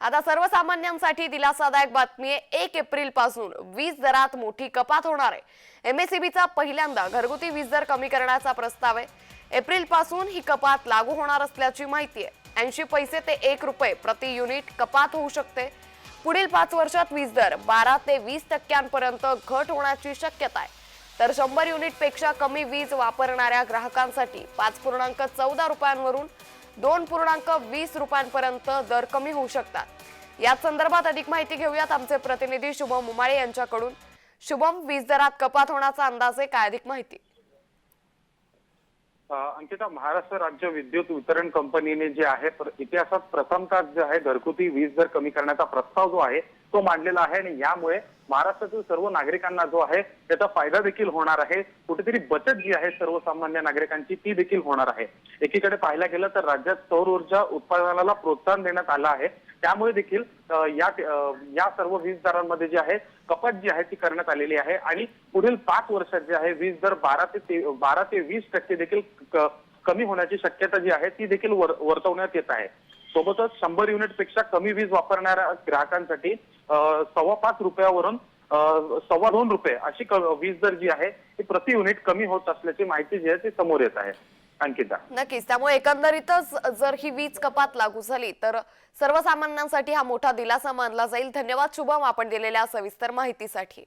आता सर्वसामान्यांसाठी दिलासादायक बातमी आहे. एक एप्रिलपासून वीज दरात मोठी कपात होणार आहे. एमएसईबीचा पहिल्यांदा घरगुती वीज दर कमी करण्याचा प्रस्ताव आहे. एप्रिलपासून ही कपात लागू होणार असल्याची माहिती आहे. ऐंशी पैसे ते एक रुपये प्रति युनिट कपात होऊ शकते. पुढील पाच वर्षात वीज दर बारा ते वीस टक्क्यांपर्यंत घट होण्याची शक्यता आहे. तर शंभर युनिटपेक्षा कमी वीज वापरणाऱ्या ग्राहकांसाठी पाच पूर्णांक चौदा रुपयांवरून दोन पूर्णांक वीस रुपयांपर्यंत दर कमी होऊ शकतात. या संदर्भात अधिक माहिती घेऊयात आमचे प्रतिनिधी शुभम उमाळे यांच्याकडून. शुभम वीज दरात कपात होण्याचा अंदाज आहे काय अधिक माहिती? अंकिता महाराष्ट्र राज्य विद्युत वितरण कंपनीने जे आहे प्र- इतिहासात प्रथमतः जे आहे घरगुती वीज दर कमी करण्याचा प्रस्ताव जो आहे तो मांडलेला आहे आणि यामुळे महाराष्ट्रातील सर्व नागरिकांना जो आहे त्याचा फायदा देखील होणार आहे. कुठेतरी बचत जी आहे सर्वसामान्य नागरिकांची ती देखील होणार आहे. एकीकडे पाहायला गेलं तर राज्यात सौर ऊर्जा उत्पादनाला प्रोत्साहन देण्यात आलं आहे. त्यामुळे देखील या या सर्व वीज दरांमध्ये जी आहे कपात जी आहे ती करण्यात आलेली आहे. आणि पुढील पाच वर्षात जे आहे वीज दर बारा ते बारा ते वीस टक्के देखील कमी होण्याची शक्यता जी आहे ती देखील वर- वर्तवण्यात येत आहे. सोबतच शंभर युनिटपेक्षा कमी वीज वापरणाऱ्या ग्राहकांसाठी सव्वा पाच रुपयावरून सव्वा दोन रुपये अशी वीज दर जी आहे ती प्रति युनिट कमी होत असल्याची माहिती जी आहे ती समोर येत आहे. अंकिता. नक्कीच. त्यामुळे एकंदरीतच जर ही वीज कपात लागू झाली तर सर्वसामान्यांसाठी हा मोठा दिलासा मानला जाईल. धन्यवाद. शुभम आपण दिलेल्या सविस्तर माहितीसाठी.